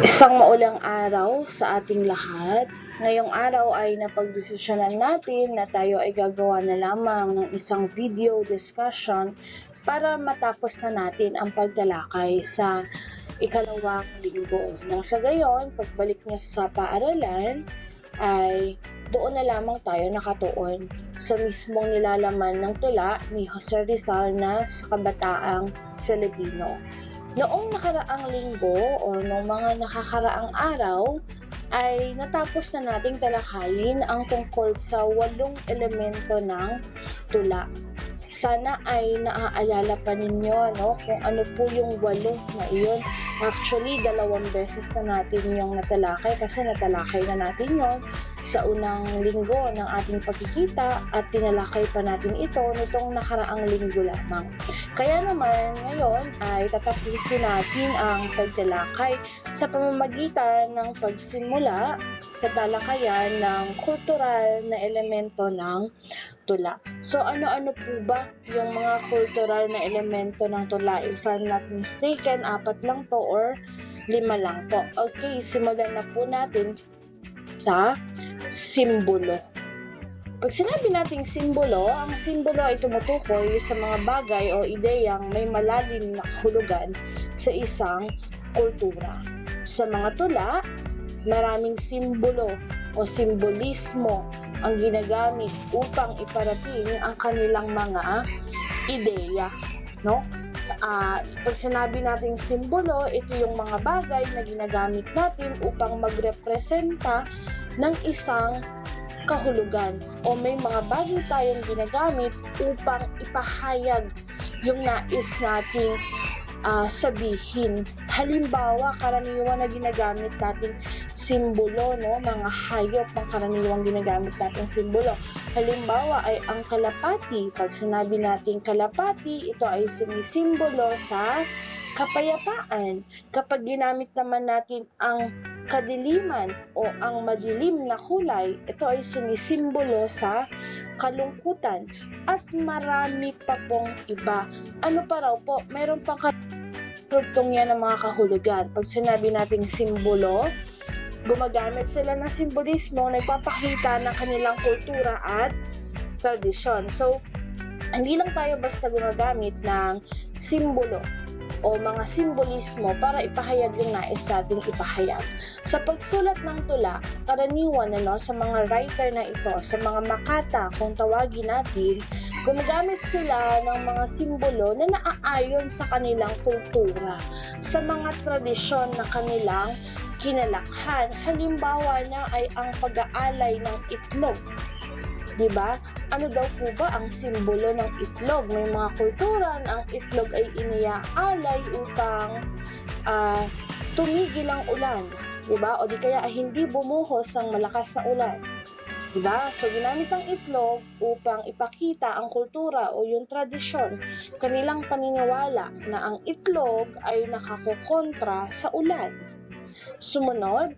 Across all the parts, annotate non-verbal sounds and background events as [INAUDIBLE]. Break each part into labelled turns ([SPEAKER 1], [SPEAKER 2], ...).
[SPEAKER 1] Isang maulang araw sa ating lahat. Ngayong araw ay napagdesisyonan natin na tayo ay gagawa na lamang ng isang video discussion para matapos na natin ang pagtalakay sa ikalawang linggo. Nang sa gayon, pagbalik niya sa paaralan, ay doon na lamang tayo nakatuon sa mismong nilalaman ng tula ni Jose Rizal na sa kabataang Filipino. Noong nakaraang linggo o noong mga nakakaraang araw, ay natapos na nating talakayin ang tungkol sa walong elemento ng tula. Sana ay naaalala pa ninyo no, kung ano po yung walo na iyon. Actually, dalawang beses na natin yung natalakay kasi natalakay na natin yon sa unang linggo ng ating pagkikita at tinalakay pa natin ito nitong nakaraang linggo lamang. Kaya naman ngayon ay tatapusin natin ang pagtalakay sa pamamagitan ng pagsimula sa talakayan ng kultural na elemento ng tula. So ano-ano po ba yung mga kultural na elemento ng tula? If I'm not mistaken, apat lang po or lima lang po. Okay, simulan na po natin sa simbolo. Pag sinabi nating simbolo, ang simbolo ay tumutukoy sa mga bagay o ideyang may malalim na kahulugan sa isang kultura. Sa mga tula, maraming simbolo o simbolismo ang ginagamit upang iparating ang kanilang mga ideya, no? Uh, pag sinabi nating simbolo, ito yung mga bagay na ginagamit natin upang magrepresenta ng isang kahulugan o may mga bagay tayong ginagamit upang ipahayag yung nais nating uh, sabihin. Halimbawa, karaniwan na ginagamit natin simbolo, no? mga hayop ang karaniwang ginagamit natin simbolo. Halimbawa ay ang kalapati. Pag sinabi natin kalapati, ito ay sumisimbolo sa kapayapaan. Kapag ginamit naman natin ang kadiliman o ang madilim na kulay, ito ay sumisimbolo sa kalungkutan at marami pa pong iba. Ano pa raw po, meron pang karugtong yan ng mga kahulugan. Pag sinabi nating simbolo, gumagamit sila ng simbolismo na nagpapakita ng kanilang kultura at tradisyon. So, hindi lang tayo basta gumagamit ng simbolo o mga simbolismo para ipahayag yung nais nating ipahayag. Sa pagsulat ng tula, karaniwan ano, sa mga writer na ito, sa mga makata kung tawagin natin, gumagamit sila ng mga simbolo na naaayon sa kanilang kultura, sa mga tradisyon na kanilang kinalakhan. Halimbawa na ay ang pag-aalay ng itlog 'di ba? Ano daw po ba ang simbolo ng itlog? May mga kultura na ang itlog ay iniaalay upang uh, tumigil ang ulan, 'di ba? O di kaya ay hindi bumuhos ang malakas na ulan. 'Di ba? So ginamit ang itlog upang ipakita ang kultura o yung tradisyon, kanilang paniniwala na ang itlog ay nakakokontra sa ulan. Sumunod,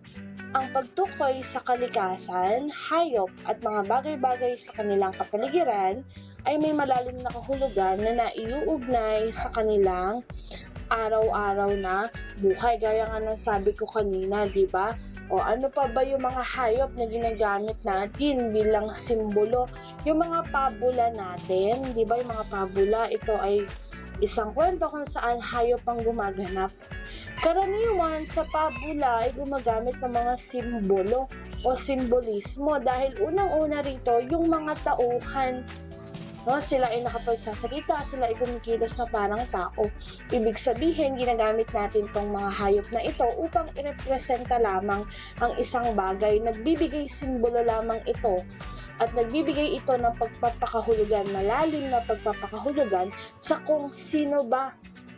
[SPEAKER 1] ang pagtukoy sa kalikasan, hayop at mga bagay-bagay sa kanilang kapaligiran ay may malalim na kahulugan na naiuugnay sa kanilang araw-araw na buhay. Gaya nga ng sabi ko kanina, di ba? O ano pa ba yung mga hayop na ginagamit natin bilang simbolo? Yung mga pabula natin, di ba? Yung mga pabula, ito ay isang kwento kung saan hayop ang gumaganap Karaniwan sa pabula ay gumagamit ng mga simbolo o simbolismo dahil unang-una rito yung mga tauhan No, sila ay nakapagsasalita, sila ay kumikilos na parang tao. Ibig sabihin, ginagamit natin tong mga hayop na ito upang irepresenta lamang ang isang bagay. Nagbibigay simbolo lamang ito at nagbibigay ito ng pagpapakahulugan, malalim na pagpapakahulugan sa kung sino ba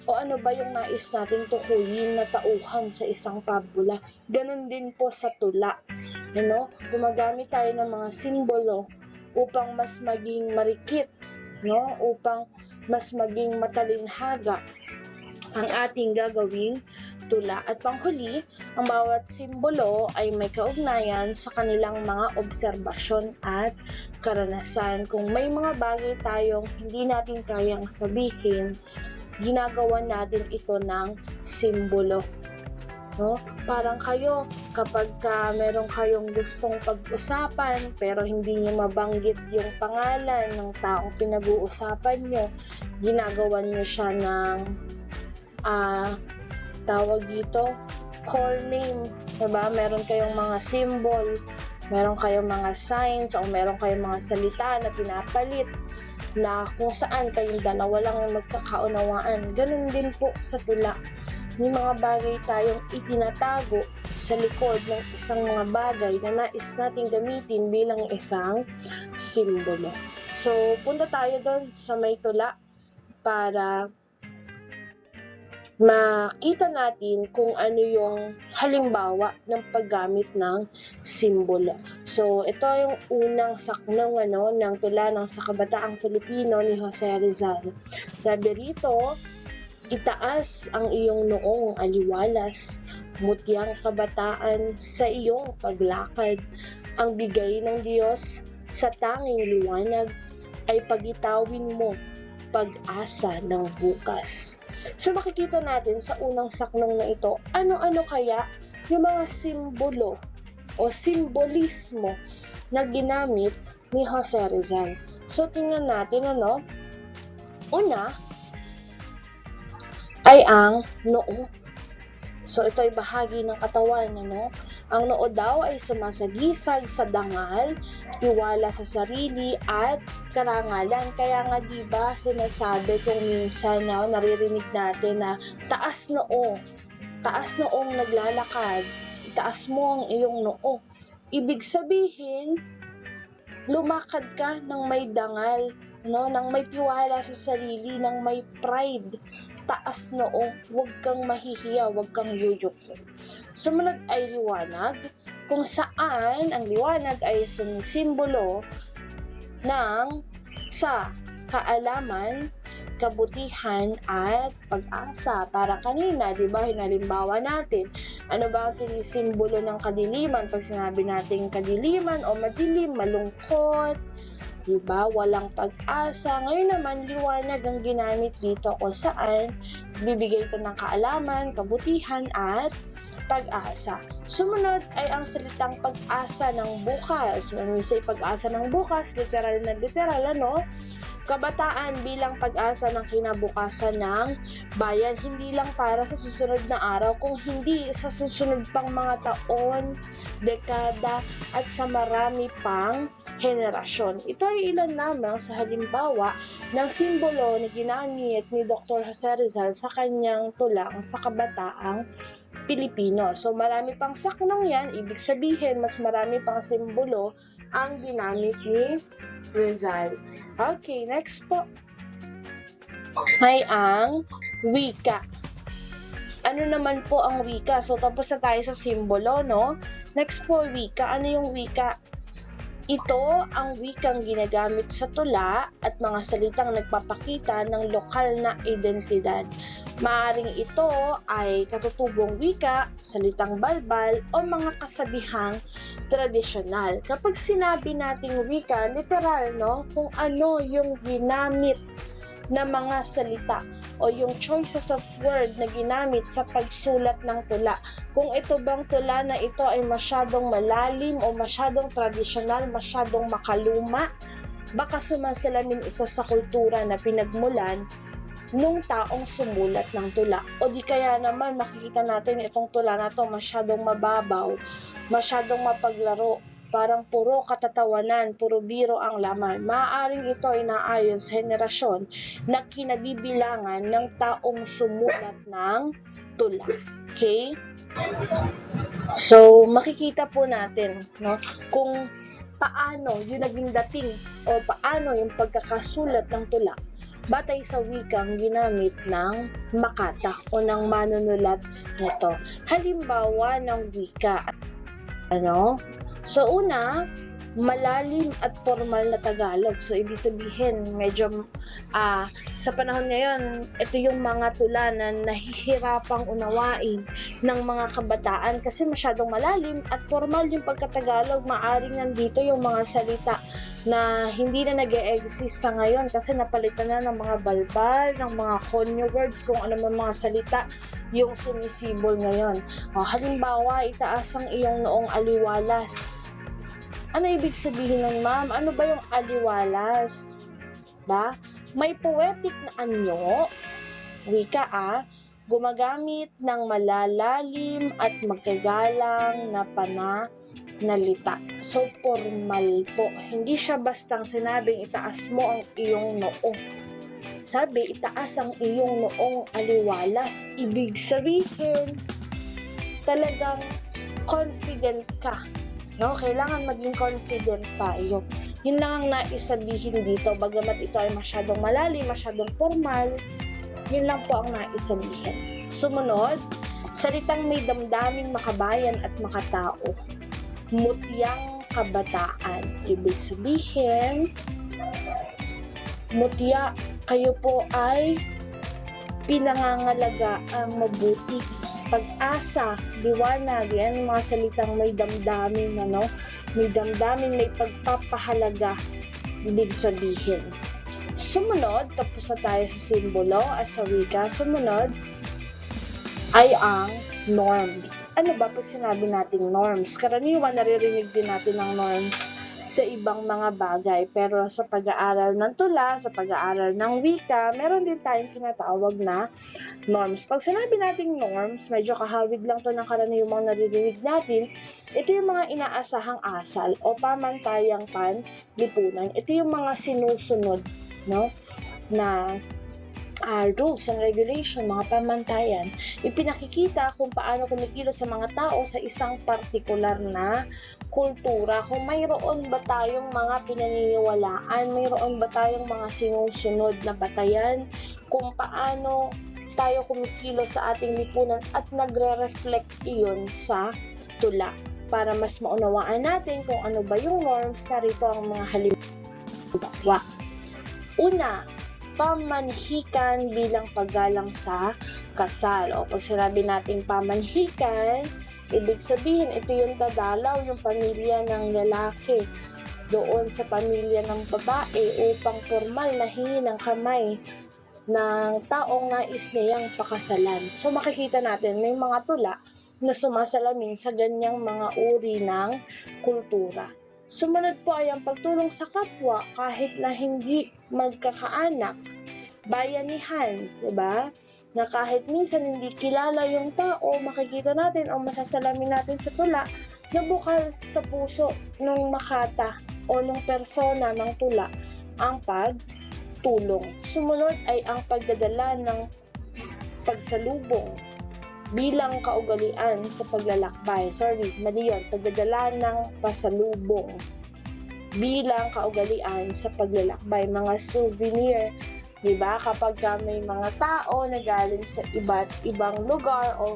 [SPEAKER 1] o ano ba yung nais nating tukuyin na tauhan sa isang pabula. Ganon din po sa tula. Know, gumagamit tayo ng mga simbolo upang mas maging marikit, no? Upang mas maging matalinhaga ang ating gagawing tula. At panghuli, ang bawat simbolo ay may kaugnayan sa kanilang mga obserbasyon at karanasan. Kung may mga bagay tayong hindi natin kayang sabihin, ginagawa natin ito ng simbolo. no? Parang kayo, kapag ka meron kayong gustong pag-usapan, pero hindi niyo mabanggit yung pangalan ng taong pinag-uusapan nyo, ginagawan nyo siya ng, ah, tawag dito, call name, diba? Meron kayong mga symbol, meron kayong mga signs, o meron kayong mga salita na pinapalit, na kung saan kayong dalawa lang ang magkakaunawaan. Ganun din po sa tula may mga bagay tayong itinatago sa likod ng isang mga bagay na nais nating gamitin bilang isang simbolo. So, punta tayo doon sa may tula para makita natin kung ano yung halimbawa ng paggamit ng simbolo. So, ito yung unang saknong ano, ng tula ng sa kabataang Pilipino ni Jose Rizal. Sabi rito, itaas ang iyong noong aliwalas, mutyang kabataan sa iyong paglakad. Ang bigay ng Diyos sa tanging liwanag ay pagitawin mo pag-asa ng bukas. So makikita natin sa unang saknong na ito, ano-ano kaya yung mga simbolo o simbolismo na ginamit ni Jose Rizal. So tingnan natin ano, una ay ang noo. So ito ay bahagi ng katawan, ano? Ang noo daw ay sumasagisag sa dangal, tiwala sa sarili at karangalan. Kaya nga 'di ba sinasabi kung minsan na naririnig natin na taas noo, taas noong naglalakad, itaas mo ang iyong noo. Ibig sabihin, lumakad ka ng may dangal, no, nang may tiwala sa sarili, nang may pride, taas noo, huwag kang mahihiya, huwag kang yuyukin. Sumunod ay liwanag, kung saan ang liwanag ay sumisimbolo ng sa kaalaman, kabutihan at pag-asa. Para kanina, di ba, hinalimbawa natin, ano ba ang sinisimbolo ng kadiliman? Pag sinabi natin kadiliman o madilim, malungkot, di ba, walang pag-asa. Ngayon naman, liwanag ang ginamit dito kung saan bibigay ito ng kaalaman, kabutihan at pag-asa. Sumunod ay ang salitang pag-asa ng bukas. When we say pag-asa ng bukas, literal na literal, ano? Kabataan bilang pag-asa ng kinabukasan ng bayan, hindi lang para sa susunod na araw, kung hindi sa susunod pang mga taon, dekada, at sa marami pang henerasyon. Ito ay ilan lamang sa halimbawa ng simbolo na ginamit ni Dr. Jose Rizal sa kanyang tulang sa kabataang Pilipino. So marami pang saknong yan, ibig sabihin mas marami pang simbolo ang ginamit ni Rizal. Okay, next po. May ang wika. Ano naman po ang wika? So tapos na tayo sa simbolo, no? Next po, wika. Ano yung wika? Ito ang wikang ginagamit sa tula at mga salitang nagpapakita ng lokal na identidad. Maaring ito ay katutubong wika, salitang balbal o mga kasabihang tradisyonal. Kapag sinabi nating wika, literal, no? Kung ano yung ginamit na mga salita o yung choices of word na ginamit sa pagsulat ng tula. Kung ito bang tula na ito ay masyadong malalim o masyadong tradisyonal, masyadong makaluma, baka sumasalamin ito sa kultura na pinagmulan nung taong sumulat ng tula. O di kaya naman makikita natin itong tula na to masyadong mababaw, masyadong mapaglaro, parang puro katatawanan, puro biro ang laman. Maaaring ito ay naayon sa henerasyon na kinabibilangan ng taong sumulat ng tula. Okay? So, makikita po natin no, kung paano yung naging dating o paano yung pagkakasulat ng tula batay sa wikang ginamit ng Makata o ng manunulat nito. Halimbawa ng wika. Ano? So una, malalim at formal na Tagalog. So, ibig sabihin, medyo ah, sa panahon ngayon, ito yung mga tula na nahihirapang unawain ng mga kabataan kasi masyadong malalim at formal yung pagkatagalog. Maaring nandito yung mga salita na hindi na nag exist sa ngayon kasi napalitan na ng mga balbal, ng mga konyo words, kung ano man mga salita yung sumisibol ngayon. O, halimbawa, itaas ang iyong noong aliwalas. Ano ibig sabihin ng ma'am? Ano ba yung aliwalas? Ba? May poetic na anyo, wika ah, gumagamit ng malalalim at magkagalang na pananalita. So, formal po. Hindi siya bastang sinabing itaas mo ang iyong noo. Sabi, itaas ang iyong noong aliwalas. Ibig sabihin, talagang confident ka. No, kailangan maging confident tayo. Yun lang ang naisabihin dito. Bagamat ito ay masyadong malalim, masyadong formal, yun lang po ang naisabihin. Sumunod, salitang may damdaming makabayan at makatao. Mutyang kabataan. Ibig sabihin, mutya, kayo po ay pinangangalaga ang mabuti pag-asa, liwanag, yan mga salitang may damdamin, ano? May damdamin, may pagpapahalaga, ibig sabihin. Sumunod, tapos na tayo sa simbolo at sa wika. Sumunod ay ang norms. Ano ba pag sinabi nating norms? Karaniwan naririnig din natin ang norms sa ibang mga bagay. Pero sa pag-aaral ng tula, sa pag-aaral ng wika, meron din tayong tinatawag na norms. Pag sinabi nating norms, medyo kahawig lang to ng karaniwang naririnig natin, ito yung mga inaasahang asal o pamantayang panlipunan. Ito yung mga sinusunod no, na uh, rules and regulation, mga pamantayan, ipinakikita kung paano kumikilos sa mga tao sa isang partikular na kultura, kung mayroon ba tayong mga pinaniniwalaan, mayroon ba tayong mga sinusunod na batayan, kung paano tayo kumikilos sa ating lipunan at nagre-reflect iyon sa tula para mas maunawaan natin kung ano ba yung norms, narito ang mga halimbawa. Una, pamanhikan bilang paggalang sa kasal. O pag sinabi nating pamanhikan, Ibig sabihin, ito yung dadalaw yung pamilya ng lalaki doon sa pamilya ng babae upang formal na hingi ng kamay ng taong nais niyang pakasalan. So makikita natin may mga tula na sumasalamin sa ganyang mga uri ng kultura. Sumunod po ay ang pagtulong sa kapwa kahit na hindi magkakaanak, bayanihan, 'di ba? na kahit minsan hindi kilala yung tao, makikita natin o masasalamin natin sa tula na bukal sa puso ng makata o ng persona ng tula ang pagtulong. Sumunod ay ang pagdadala ng pagsalubong bilang kaugalian sa paglalakbay. Sorry, mali yun. Pagdadala ng pasalubong bilang kaugalian sa paglalakbay. Mga souvenir 'Di ba? Kapag may mga tao na galing sa iba't ibang lugar o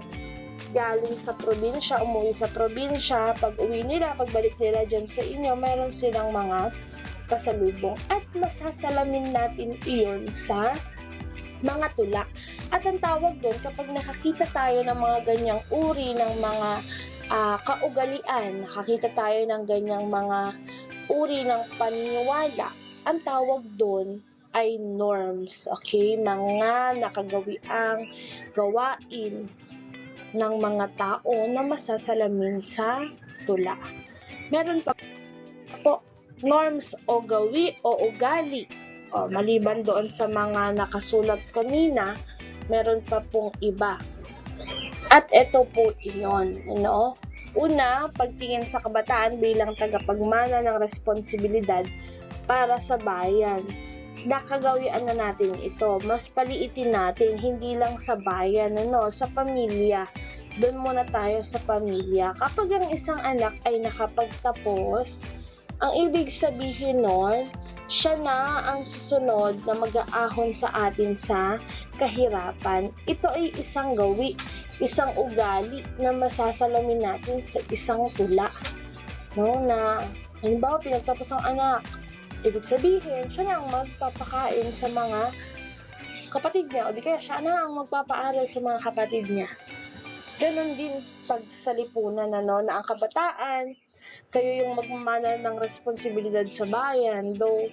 [SPEAKER 1] galing sa probinsya, umuwi sa probinsya, pag uwi nila, pagbalik nila dyan sa inyo, meron silang mga pasalubong. At masasalamin natin iyon sa mga tula. At ang tawag doon, kapag nakakita tayo ng mga ganyang uri ng mga uh, kaugalian, nakakita tayo ng ganyang mga uri ng paniniwala, ang tawag doon ay norms, okay? Mga nakagawiang gawain ng mga tao na masasalamin sa tula. Meron pa po norms o gawi o ugali. O, maliban doon sa mga nakasulat kanina, meron pa pong iba. At ito po iyon, no? Una, pagtingin sa kabataan bilang tagapagmana ng responsibilidad para sa bayan nakagawian na natin ito. Mas paliitin natin, hindi lang sa bayan, ano, sa pamilya. Doon muna tayo sa pamilya. Kapag ang isang anak ay nakapagtapos, ang ibig sabihin nun, siya na ang susunod na mag-aahon sa atin sa kahirapan. Ito ay isang gawi, isang ugali na masasalamin natin sa isang tula. No, na Halimbawa, pinagtapos ang anak. Ibig sabihin, siya na ang magpapakain sa mga kapatid niya o di kaya siya na ang magpapaaral sa mga kapatid niya. Ganon din pag sa lipunan ano, na ang kabataan, kayo yung magmamana ng responsibilidad sa bayan. Though,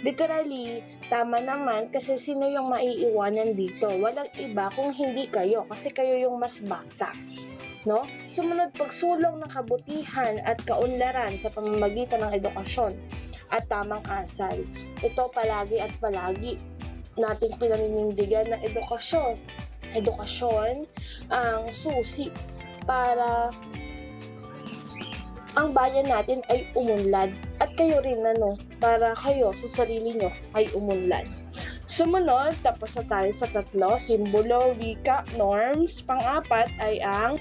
[SPEAKER 1] literally, tama naman kasi sino yung maiiwanan dito? Walang iba kung hindi kayo kasi kayo yung mas bata. No? Sumunod pagsulong ng kabutihan at kaunlaran sa pamamagitan ng edukasyon at tamang asal. Ito palagi at palagi nating pinaninindigan na edukasyon. Edukasyon ang susi para ang bayan natin ay umunlad at kayo rin ano, para kayo sa sarili nyo ay umunlad. Sumunod, tapos na tayo sa tatlo, simbolo, wika, norms. Pang-apat ay ang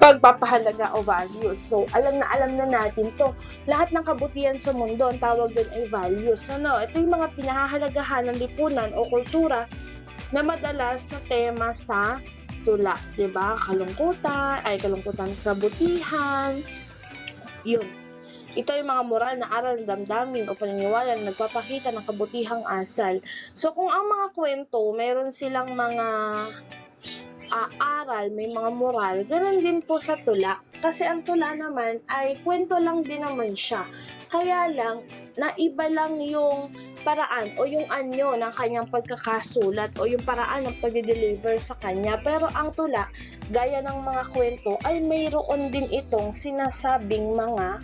[SPEAKER 1] pagpapahalaga o values. So, alam na alam na natin to. Lahat ng kabutihan sa mundo, ang tawag doon ay values. Ano? Ito yung mga pinahahalagahan ng lipunan o kultura na madalas na tema sa tula. 'di ba? Kalungkutan, ay kalungkutan, kabutihan. Yun. Ito yung mga moral na aral damdamin o paniniwala na nagpapakita ng kabutihang asal. So, kung ang mga kwento, meron silang mga ah, aral, may mga moral, ganun din po sa tula. Kasi ang tula naman ay kwento lang din naman siya. Kaya lang, naiba lang yung paraan o yung anyo ng kanyang pagkakasulat o yung paraan ng pag-deliver sa kanya. Pero ang tula, gaya ng mga kwento, ay mayroon din itong sinasabing mga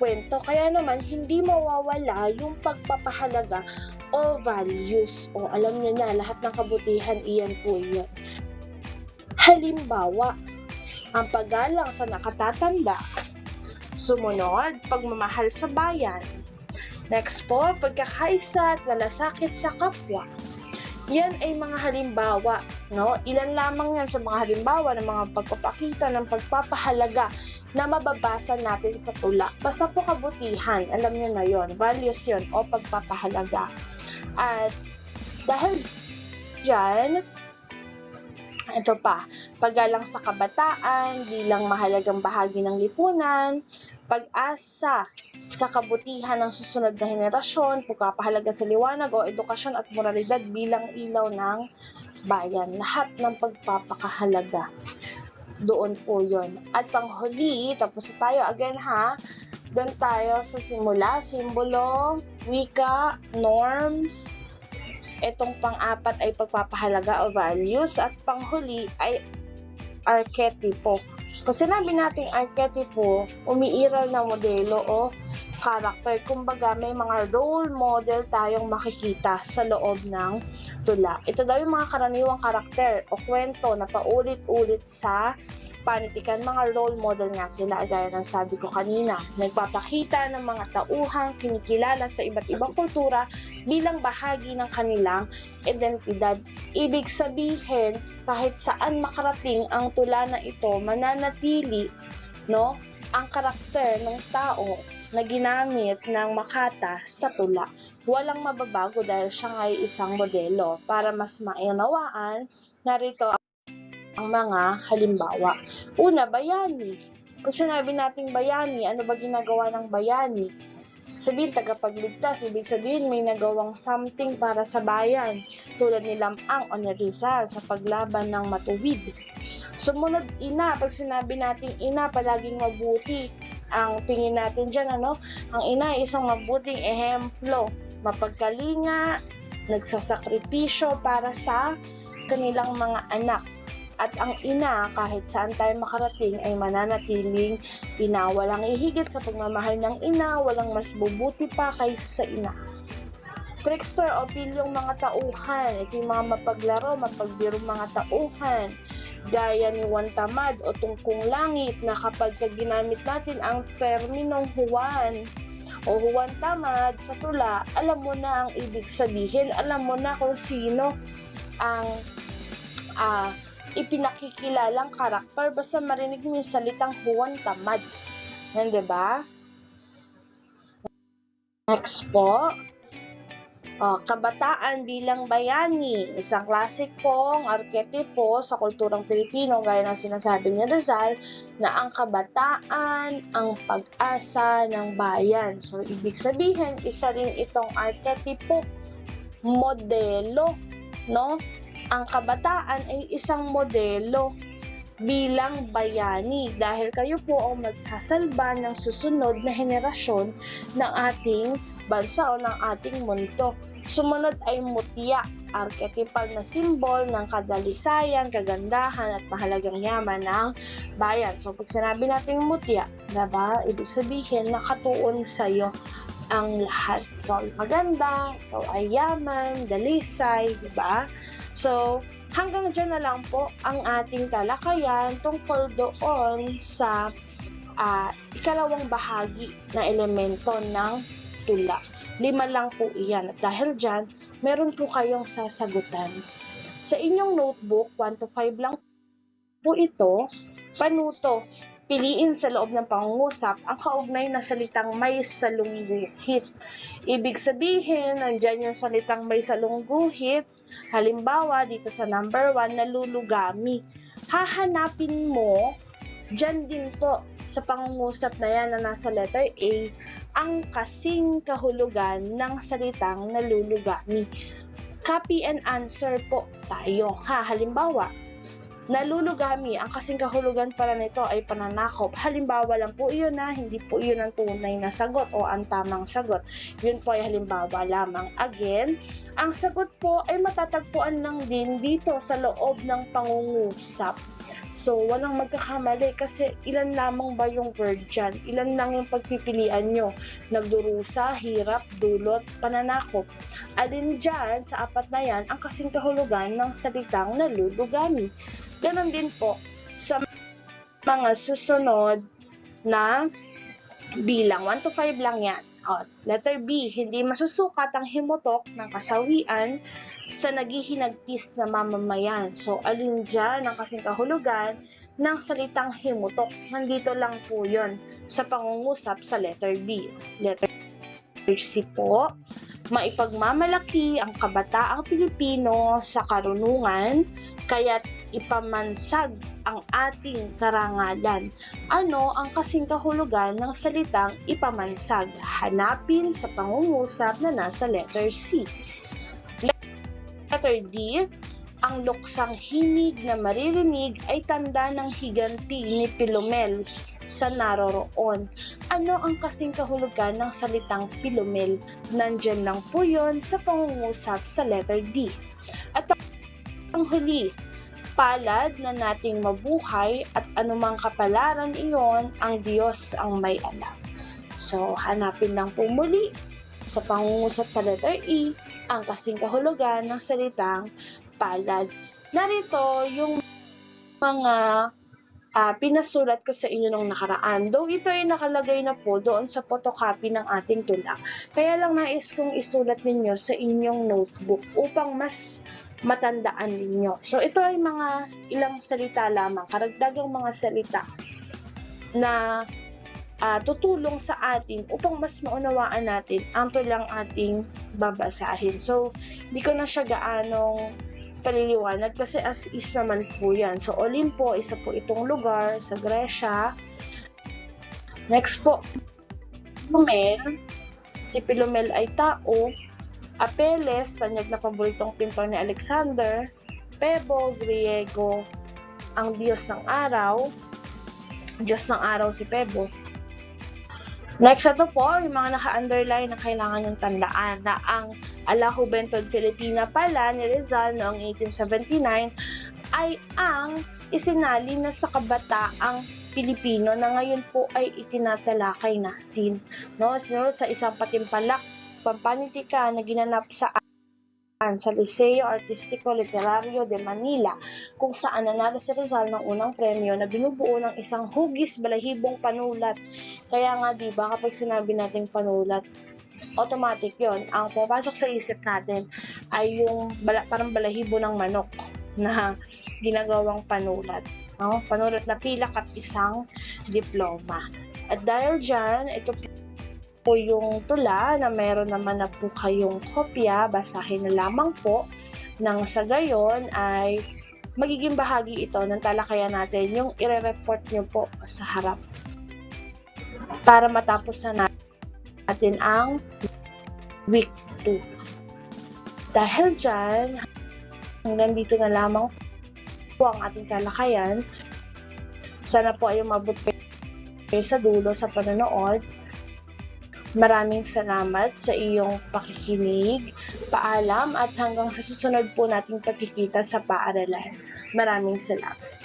[SPEAKER 1] kwento. Kaya naman, hindi mawawala yung pagpapahalaga o values. O alam niyo na, lahat ng kabutihan, iyan po yun. Halimbawa, ang paggalang sa nakatatanda. Sumunod, pagmamahal sa bayan. Next po, pagkakaisa at malasakit sa kapwa. Yan ay mga halimbawa, no? Ilan lamang yan sa mga halimbawa ng mga pagpapakita ng pagpapahalaga na mababasa natin sa tula. Basta po kabutihan, alam niyo na yon, values yon o pagpapahalaga. At dahil dyan, ito pa, paggalang sa kabataan bilang mahalagang bahagi ng lipunan, pag-asa sa kabutihan ng susunod na henerasyon, pagpapahalaga sa liwanag o edukasyon at moralidad bilang ilaw ng bayan. Lahat ng pagpapakahalaga. Doon po yon. At panghuli, tapos tayo again ha, doon tayo sa simula, simbolo, wika, norms, Itong pang-apat ay pagpapahalaga o values at panghuli ay archetypo. Kung sinabi nating archetypo, umiiral na modelo o character. Kumbaga, may mga role model tayong makikita sa loob ng tula. Ito daw yung mga karaniwang karakter o kwento na paulit-ulit sa panitikan, mga role model nga sila, gaya ng sabi ko kanina. Nagpapakita ng mga tauhang kinikilala sa iba't ibang kultura bilang bahagi ng kanilang identidad. Ibig sabihin, kahit saan makarating ang tula na ito, mananatili no, ang karakter ng tao na ginamit ng Makata sa tula. Walang mababago dahil siya ay isang modelo. Para mas mainawaan, narito ang mga halimbawa. Una, bayani. Kung sinabi nating bayani, ano ba ginagawa ng bayani? Sabihin, tagapagligtas, ibig sabihin may nagawang something para sa bayan, tulad ni Lamang o ni Rizal sa paglaban ng matuwid. Sumunod, ina. Pag sinabi nating ina, palaging mabuti. Ang tingin natin dyan, ano? Ang ina ay isang mabuting ehemplo. Mapagkalinga, nagsasakripisyo para sa kanilang mga anak. At ang ina, kahit saan tayo makarating, ay mananatiling ina. Walang ihigit sa pagmamahal ng ina, walang mas bubuti pa kaysa sa ina. Trickster o pilyong mga tauhan. Ito yung mga mapaglaro, mapagbiro mga tauhan. Gaya ni Juan Tamad o Tungkong Langit na kapag ginamit natin ang terminong Juan o Juan Tamad sa tula, alam mo na ang ibig sabihin, alam mo na kung sino ang ah ipinakikilalang karakter basta marinig mo yung salitang Juan Tamad. Yan, di ba? Next po. Uh, kabataan bilang bayani, isang klasikong arketipo sa kulturang Pilipino gaya ng sinasabi ni Rizal na ang kabataan ang pag-asa ng bayan. So, ibig sabihin, isa rin itong arketipo, modelo, no? Ang kabataan ay isang modelo bilang bayani dahil kayo po ang magsasalba ng susunod na henerasyon ng ating bansa o ng ating mundo. Sumunod ay mutya, archetypal na simbol ng kadalisayan, kagandahan at mahalagang yaman ng bayan. So pag sinabi natin mutya, diba, ibig sabihin nakatuon sa iyo ang lahat. Ikaw maganda, ikaw ay yaman, dalisay, diba? So, hanggang dyan na lang po ang ating talakayan tungkol doon sa uh, ikalawang bahagi na elemento ng tula. Lima lang po iyan. At dahil dyan, meron po kayong sasagutan. Sa inyong notebook, 1 to 5 lang po ito, panuto. Piliin sa loob ng pangungusap ang kaugnay na salitang may salungguhit. Ibig sabihin, nandyan yung salitang may salungguhit, Halimbawa, dito sa number 1, nalulugami. Hahanapin mo, dyan din po sa pangungusap na yan na nasa letter A, ang kasing kahulugan ng salitang nalulugami. Copy and answer po tayo. Ha, halimbawa, nalulugami, ang kasing kahulugan para nito ay pananakop. Halimbawa lang po iyon na hindi po iyon ang tunay na sagot o ang tamang sagot. Yun po ay halimbawa lamang. Again, ang sagot po ay matatagpuan lang din dito sa loob ng pangungusap. So, walang magkakamali kasi ilan lamang ba yung word dyan? Ilan lang yung pagpipilian nyo? Nagdurusa, hirap, dulot, pananakop. Alin dyan sa apat na yan ang kasing kahulugan ng salitang nalulugami. Ganon din po sa mga susunod na bilang. 1 to 5 lang yan. O, letter B, hindi masusukat ang himutok ng kasawian sa naghihinagpis na mamamayan. So, alin dyan ang kasing kahulugan ng salitang himutok. Nandito lang po yon sa pangungusap sa letter B. Letter C po, maipagmamalaki ang kabataang Pilipino sa karunungan, kaya't ipamansag ang ating karangalan. Ano ang kasing kahulugan ng salitang ipamansag? Hanapin sa pangungusap na nasa letter C. Letter D, ang luksang hinig na maririnig ay tanda ng higanti ni Pilomel sa naroroon. Ano ang kasing kahulugan ng salitang Pilomel? Nandyan lang po yun sa pangungusap sa letter D. At ang huli, palad na nating mabuhay at anumang kapalaran iyon, ang Diyos ang may alam. So, hanapin lang po muli sa pangungusap sa letter E ang kasing kahulugan ng salitang palad. Narito yung mga uh, pinasulat ko sa inyo nung nakaraan. Though ito ay nakalagay na po doon sa photocopy ng ating tula. Kaya lang nais kong isulat ninyo sa inyong notebook upang mas matandaan ninyo. So, ito ay mga ilang salita lamang, karagdagang mga salita na uh, tutulong sa atin upang mas maunawaan natin ang tulang ating babasahin. So, hindi ko na siya gaanong paliliwanag kasi as is naman po yan. So, Olimpo, isa po itong lugar sa Gresya. Next po, Pilomel. Si Pilomel ay tao Apeles, tanyag na paboritong pintor ni Alexander, Pebo, Griego, ang Diyos ng Araw, Diyos ng Araw si Pebo. Next ito po, yung mga naka-underline na kailangan yung tandaan na ang Ala Juventud Filipina pala ni Rizal noong 1879 ay ang isinali na sa kabataang Pilipino na ngayon po ay itinatalakay natin. No? Sinunod sa isang patimpalak pampanitika na ginanap sa sa Liceo Artistico Literario de Manila kung saan nanalo si Rizal ng unang premyo na binubuo ng isang hugis balahibong panulat. Kaya nga 'di ba kapag sinabi nating panulat, automatic 'yon. Ang pumapasok sa isip natin ay yung bala, parang balahibo ng manok na [LAUGHS] ginagawang panulat. No? Panulat na pilak at isang diploma. At dahil dyan, ito po yung tula na meron naman na po kayong kopya, basahin na lamang po nang sa gayon ay magiging bahagi ito ng talakayan natin yung ire-report nyo po sa harap para matapos na natin ang week 2. Dahil dyan, hanggang dito na lamang po ang ating talakayan. Sana po ay umabot kayo sa dulo sa panonood. Maraming salamat sa iyong pakikinig, paalam at hanggang sa susunod po nating pagkikita sa paaralan. Maraming salamat.